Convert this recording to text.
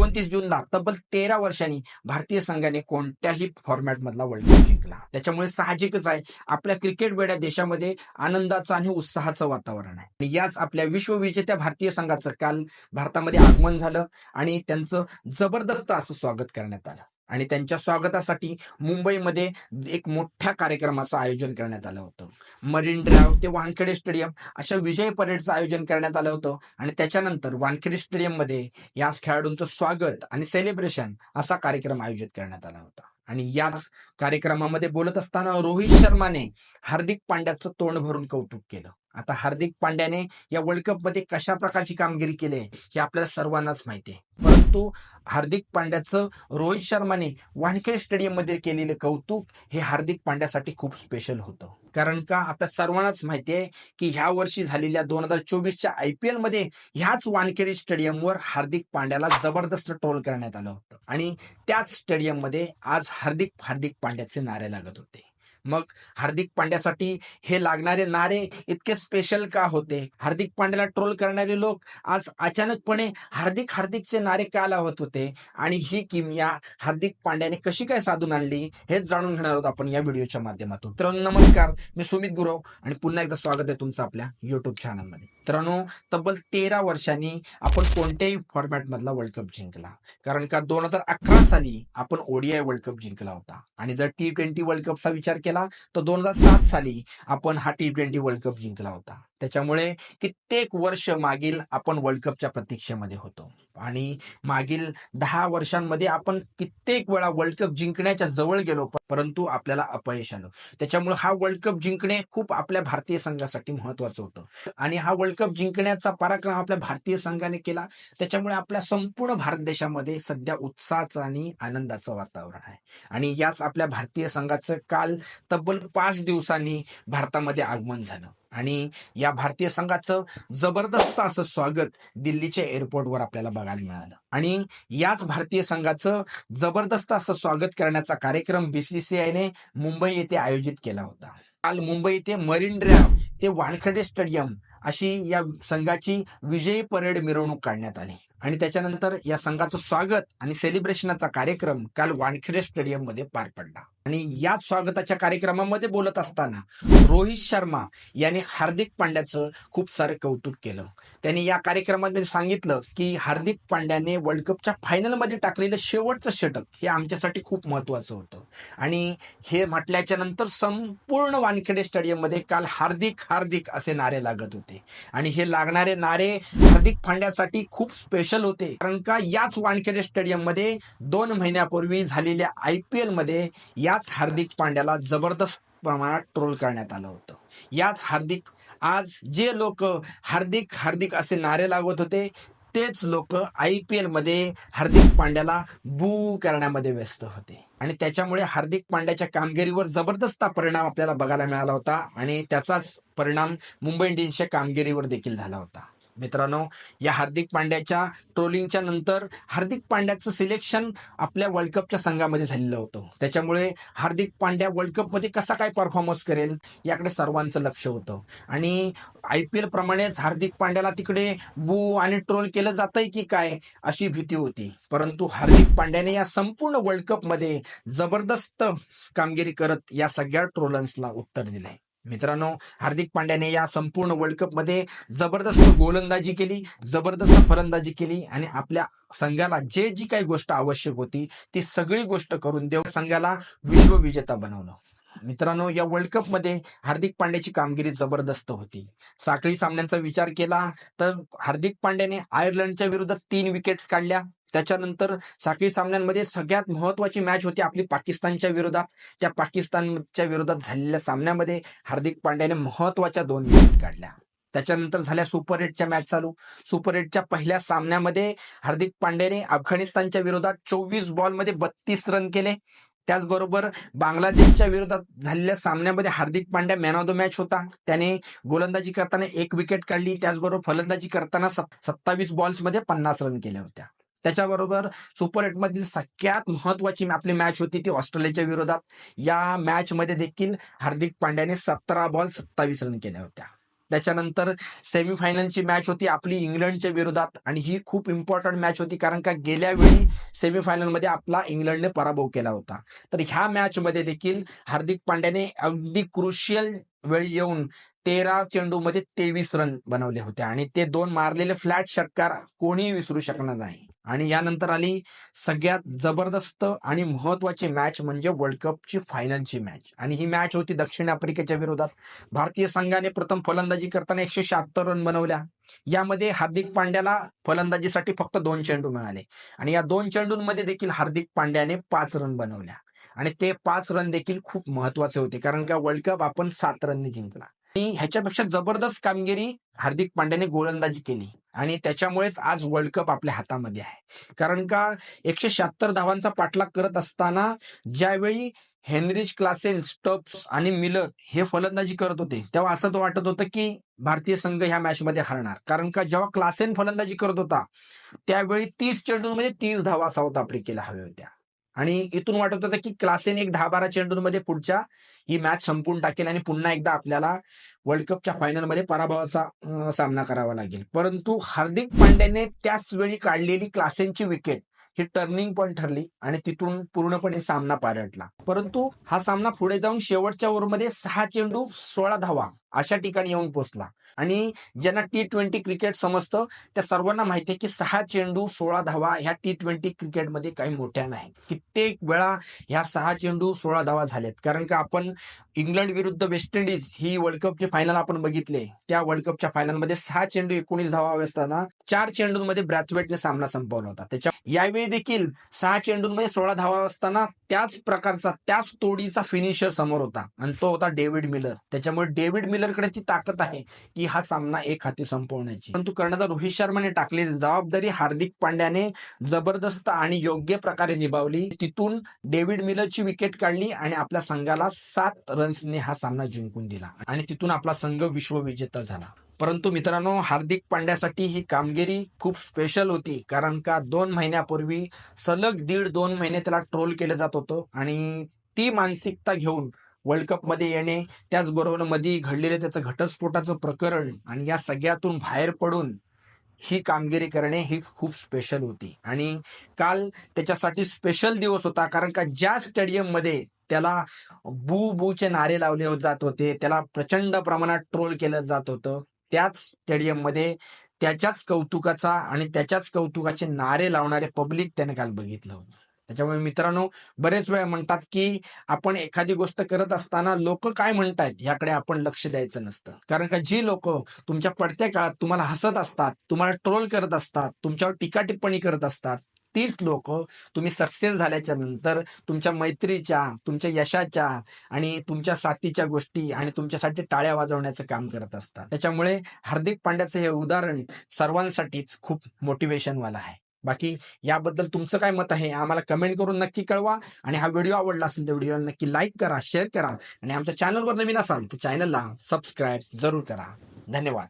एकोणतीस जूनला तब्बल तेरा वर्षांनी भारतीय संघाने कोणत्याही फॉर्मॅट मधला वर्ल्ड कप जिंकला. त्याच्यामुळे साहजिकच आहे आपल्या क्रिकेट वेड्या देशामध्ये आनंदाचं आणि उत्साहाचं वातावरण आहे. आणि याच आपल्या विश्वविजेत्या भारतीय संघाचं काल भारतामध्ये आगमन झालं आणि त्यांचं जबरदस्त असं स्वागत करण्यात आलं. आणि त्यांच्या स्वागतासाठी मुंबईमध्ये एक मोठ्या कार्यक्रमाचं आयोजन करण्यात आलं होतं. मरीन ड्राईव्ह ते वानखेडे स्टेडियम अशा विजय परेडचं आयोजन करण्यात आलं होतं आणि त्याच्यानंतर वानखेडे स्टेडियममध्ये याच खेळाडूंचं स्वागत आणि सेलिब्रेशन असा कार्यक्रम आयोजित करण्यात आला होता. आणि याच कार्यक्रमामध्ये बोलत असताना रोहित शर्माने हार्दिक पांड्याचं तोंड भरून कौतुक केलं. आता हार्दिक पांड्याने या वर्ल्ड कपमध्ये कशा प्रकारची कामगिरी केली आहे हे आपल्याला सर्वांनाच माहिती आहे. परंतु हार्दिक पांड्याचं रोहित शर्माने वानखेडे स्टेडियममध्ये केलेलं कौतुक हे हार्दिक पांड्यासाठी खूप स्पेशल होतं. कारण का आपल्या सर्वांनाच माहिती आहे की ह्या वर्षी झालेल्या दोन हजार चोवीसच्या आय पी एलमध्ये ह्याच वानखेडे स्टेडियमवर हार्दिक पांड्याला जबरदस्त ट्रोल करण्यात आलं होतं. आणि त्याच स्टेडियममध्ये आज हार्दिक हार्दिक पांड्याचे नारे लागत होते. मग हार्दिक पांड्यासाठी हे लागणारे नारे इतके स्पेशल का होते? हार्दिक पांड्याला ट्रोल करणारे लोक आज अचानकपणे हार्दिक हार्दिकचे नारे का लावत होते? आणि ही किमया हार्दिक पांड्याने कशी काय साधून आणली? हेच जाणून घेणार आहोत आपण या व्हिडिओच्या माध्यमातून. तर नमस्कार. मी सुमित गुरव आणि पुन्हा एकदा स्वागत आहे तुमचं आपल्या युट्यूब चॅनलमध्ये मित्रांनो तब्बल तेरा वर्षांनी आपण कोणत्याही फॉर्मॅट मधला वर्ल्ड कप जिंकला. कारण का दोन हजार अकरा साली आपण ओडीआय वर्ल्ड कप जिंकला होता. आणि जर टी ट्वेंटी वर्ल्ड कपचा विचार केला तर दोन हजार सात साली आपण हा टी ट्वेंटी वर्ल्ड कप जिंकला होता. त्याच्यामुळे कित्येक वर्ष मागील आपण वर्ल्ड कपच्या प्रतीक्षेमध्ये होतो. आणि मागील दहा वर्षांमध्ये आपण कित्येक वेळा वर्ल्ड कप जिंकण्याच्या जवळ गेलो परंतु आपल्याला अपयश आलं. त्याच्यामुळे हा वर्ल्ड कप जिंकणे खूप आपल्या भारतीय संघासाठी महत्वाचं होतं. आणि हा वर्ल्ड कप जिंकण्याचा पराक्रम आपल्या भारतीय संघाने केला त्याच्यामुळे आपल्या संपूर्ण भारत देशामध्ये सध्या उत्साहाचं आणि आनंदाचं वातावरण आहे. आणि याच आपल्या भारतीय संघाचं काल तब्बल पाच दिवसांनी भारतामध्ये आगमन झालं. आणि या भारतीय संघाचं जबरदस्त असं स्वागत दिल्लीच्या एअरपोर्टवर आपल्याला बघायला मिळालं. आणि याच भारतीय संघाचं जबरदस्त असं स्वागत करण्याचा कार्यक्रम बीसीसीआयने मुंबई येथे आयोजित केला होता. काल मुंबई येथे मरीन ड्राईव्ह ते वानखेडे स्टेडियम अशी या संघाची विजयी परेड मिरवणूक काढण्यात आली. आणि त्याच्यानंतर या संघाचं स्वागत आणि सेलिब्रेशनचा कार्यक्रम काल वानखेडे स्टेडियममध्ये पार पडला. आणि याच स्वागताच्या कार्यक्रमामध्ये बोलत असताना रोहित शर्मा यांनी हार्दिक पांड्याचं खूप सारं कौतुक केलं. त्यांनी या कार्यक्रमामध्ये सांगितलं की हार्दिक पांड्याने वर्ल्ड कपच्या फायनलमध्ये टाकलेलं शेवटचं षटक हे आमच्यासाठी खूप महत्वाचं होतं. आणि हे म्हटल्याच्या नंतर संपूर्ण वानखेडे स्टेडियममध्ये काल हार्दिक हार्दिक असे नारे लागत होते. आणि हे लागणारे नारे हार्दिक पांड्यासाठी खूप स्पेशल होते. कारण का याच वानखेडे स्टेडियममध्ये दोन महिन्यापूर्वी झालेल्या आय पी एलमध्ये याच हार्दिक पांड्याला जबरदस्त प्रमाणात ट्रोल करण्यात आलं होतं. याच हार्दिक आज जे लोक हार्दिक हार्दिक असे नारे लागवत होते तेच लोक आय पी एलमध्ये हार्दिक पांड्याला बू करण्यामध्ये व्यस्त होते. आणि त्याच्यामुळे हार्दिक पांड्याच्या कामगिरीवर जबरदस्त परिणाम आपल्याला बघायला मिळाला होता आणि त्याचाच परिणाम मुंबई इंडियन्सच्या कामगिरीवर देखील झाला होता. मित्रांनो या हार्दिक पांड्याच्या ट्रोलिंगच्या नंतर हार्दिक पांड्याचं सिलेक्शन आपल्या वर्ल्ड कपच्या संघामध्ये झालेलं होतं. त्याच्यामुळे हार्दिक पांड्या वर्ल्ड कपमध्ये कसा काय परफॉर्मन्स करेल याकडे सर्वांचं लक्ष होतं. आणि आय पी एल प्रमाणेच हार्दिक पांड्याला तिकडे बू आणि ट्रोल केलं जातंय की काय अशी भीती होती. परंतु हार्दिक पांड्याने या संपूर्ण वर्ल्ड कपमध्ये जबरदस्त कामगिरी करत या सगळ्या ट्रोलन्सला उत्तर दिलंय. मित्रांनो हार्दिक पांड्याने या संपूर्ण वर्ल्ड कपमध्ये जबरदस्त गोलंदाजी केली जबरदस्त फलंदाजी केली आणि आपल्या संघाला जे जी काही गोष्ट आवश्यक होती ती सगळी गोष्ट करून देव संघाला विश्वविजेता बनवलं. मित्रांनो या वर्ल्ड कपमध्ये हार्दिक पांड्याची कामगिरी जबरदस्त होती. साखळी सामन्यांचा विचार केला तर हार्दिक पांड्याने आयर्लंडच्या विरुद्ध तीन विकेट्स काढल्या. त्याच्यानंतर साखळी सामन्यांमध्ये सगळ्यात महत्वाची मॅच होती आपली पाकिस्तानच्या विरोधात. त्या पाकिस्तानच्या विरोधात झालेल्या सामन्यामध्ये हार्दिक पांड्याने महत्त्वाच्या दोन विकेट काढल्या. त्याच्यानंतर झाल्या सुपर एटच्या मॅच चालू. सुपर एटच्या पहिल्या सामन्यामध्ये हार्दिक पांड्याने अफगाणिस्तानच्या विरोधात चोवीस बॉलमध्ये बत्तीस रन केले. त्याचबरोबर बांगलादेशच्या विरोधात झालेल्या सामन्यामध्ये Hardik Pandya man of the match होता. त्याने गोलंदाजी करताना एक विकेट काढली. त्याचबरोबर फलंदाजी करताना सत्तावीस बॉल्समध्ये पन्नास रन केल्या होत्या. त्याच्याबरोबर सुपर एटमधील सगळ्यात महत्वाची आपली मॅच होती ती ऑस्ट्रेलियाच्या विरोधात. या मॅच मध्ये देखील हार्दिक पांड्याने सतरा बॉल सत्तावीस रन केल्या होत्या. त्याच्यानंतर सेमीफायनलची मॅच होती आपली इंग्लंडच्या विरोधात आणि ही खूप इम्पॉर्टंट मॅच होती कारण का गेल्या वेळी सेमीफायनलमध्ये आपला इंग्लंडने पराभव केला होता. तर ह्या मॅचमध्ये देखील हार्दिक पांड्याने अगदी क्रुशियल वेळी येऊन तेरा चेंडूमध्ये तेवीस रन बनवले होते आणि ते दोन मारलेले फ्लॅट षटकार कोणीही विसरू शकणार नाही. आणि यानंतर आली सगळ्यात जबरदस्त आणि महत्वाची मॅच म्हणजे वर्ल्ड कपची फायनलची मॅच आणि ही मॅच होती दक्षिण आफ्रिकेच्या विरोधात. भारतीय संघाने प्रथम फलंदाजी करताना एकशे शहात्तर रन बनवल्या. यामध्ये हार्दिक पांड्याला फलंदाजीसाठी फक्त दोन चेंडू मिळाले. आणि या दोन चेंडूंमध्ये देखील हार्दिक पांड्याने पाच रन बनवल्या. आणि ते पाच रन देखील खूप महत्त्वाचे होते. कारण का वर्ल्ड कप आपण सात रनने जिंकला. आणि ह्याच्यापेक्षा जबरदस्त कामगिरी हार्दिक पांड्याने गोलंदाजी केली. आणि त्याच्यामुळेच आज वर्ल्ड कप आपल्या हातामध्ये आहे. कारण का एकशे शहात्तर धावांचा पाठलाग करत असताना ज्यावेळी हेनरिच क्लासेन स्टप्स आणि मिलर हे फलंदाजी करत होते तेव्हा असं तो वाटत होतं की भारतीय संघ ह्या मॅच मध्ये हरणार. कारण का जेव्हा क्लासेन फलंदाजी करत होता त्यावेळी तीस चेंडूमध्ये तीस धावा साऊथ आफ्रिकेला हव्या होत्या. आणि इथून वाटत होतं की क्लासेन एक दहा बारा चेंडूंमध्ये पुढच्या ही मॅच संपून टाकेल आणि पुन्हा एकदा आपल्याला वर्ल्ड कपच्या फायनलमध्ये पराभवाचा सामना करावा लागेल. परंतु हार्दिक पांड्याने त्याच वेळी काढलेली क्लासेनची विकेट ही टर्निंग पॉईंट ठरली आणि तिथून पूर्णपणे सामना पारटला परंतु हा सामना पुढे जाऊन शेवटच्या ओव्हरमध्ये सहा चेंडू सोळा धावा अशा ठिकाणी येऊन पोहोचला. आणि ज्यांना टी ट्वेंटी क्रिकेट समजतं त्या सर्वांना माहिती आहे की सहा चेंडू सोळा धावा ह्या टी ट्वेंटी क्रिकेटमध्ये काही मोठ्या नाही. कित्येक वेळा ह्या सहा चेंडू सोळा धावा झाल्यात. कारण का आपण इंग्लंड विरुद्ध वेस्ट इंडिज ही वर्ल्ड कपचे फायनल आपण बघितले. त्या वर्ल्ड कपच्या फायनलमध्ये सहा चेंडू एकोणीस धावा असताना चार चेंडूंमध्ये ब्रॅथवेटने सामना संपवला होता. त्याच्या यावेळी देखील सहा चेंडूंमध्ये सोळा धावा असताना त्याच प्रकारचा त्याच तोडीचा फिनिशर समोर होता. आणि तो होता डेव्हिड मिलर. त्याच्यामुळे डेव्हिड मिलरकडे ती ताकद आहे की हा सामना एक हाती संपवण्याची. परंतु कर्णधार रोहित शर्माने टाकलेली जबाबदारी हार्दिक पांड्याने जबरदस्त आणि योग्य प्रकारे निभावली. तिथून डेव्हिड मिलरची विकेट काढली आणि आपल्या संघाला सात रन्सने हा सामना जिंकून दिला. आणि तिथून आपला संघ विश्वविजेता झाला. परंतु मित्रांनो हार्दिक पांड्यासाठी ही कामगिरी खूप स्पेशल होती कारण का दोन महिन्यापूर्वी सलग दीड दोन महिने त्याला ट्रोल केलं जात होतं आणि ती मानसिकता घेऊन वर्ल्ड कपमध्ये येणे त्याचबरोबरमध्ये घडलेलं त्याचं घटस्फोटाचं प्रकरण आणि या सगळ्यातून बाहेर पडून ही कामगिरी करणे ही खूप स्पेशल होती. आणि काल त्याच्यासाठी स्पेशल दिवस होता कारण का ज्या स्टेडियममध्ये त्याला बू बूचे नारे लावले जात होते त्याला प्रचंड प्रमाणात ट्रोल केलं जात होतं. त्याच स्टेडियममध्ये त्याच्याच कौतुकाचा आणि त्याच्याच कौतुकाचे नारे लावणारे पब्लिक त्याने काल बघितलं होतं. त्याच्यामुळे मित्रांनो बरेच वेळा म्हणतात की आपण एखादी गोष्ट करत असताना लोक काय म्हणतायत याकडे आपण लक्ष द्यायचं नसतं. कारण का जी लोक तुमच्या पडत्या काळात तुम्हाला हसत असतात तुम्हाला ट्रोल करत असतात तुमच्यावर टीका टिप्पणी करत असतात तीच लोक तुम्ही सक्सेस झाल्याच्यानंतर तुमच्या मैत्रीच्या तुमच्या यशाच्या आणि तुमच्या साथीच्या गोष्टी आणि तुमच्यासाठी टाळ्या वाजवण्याचं काम करत असतात. त्याच्यामुळे हार्दिक पांड्याचं हे उदाहरण सर्वांसाठीच खूप मोटिवेशनवालं आहे. बाकी याबद्दल तुमचं काय मत आहे आम्हाला कमेंट करून नक्की कळवा आणि हा व्हिडिओ आवडला असेल तर व्हिडिओला नक्की लाईक करा शेअर करा आणि आमच्या चॅनलवर नवीन असाल तर चॅनलला सबस्क्राईब जरूर करा. धन्यवाद.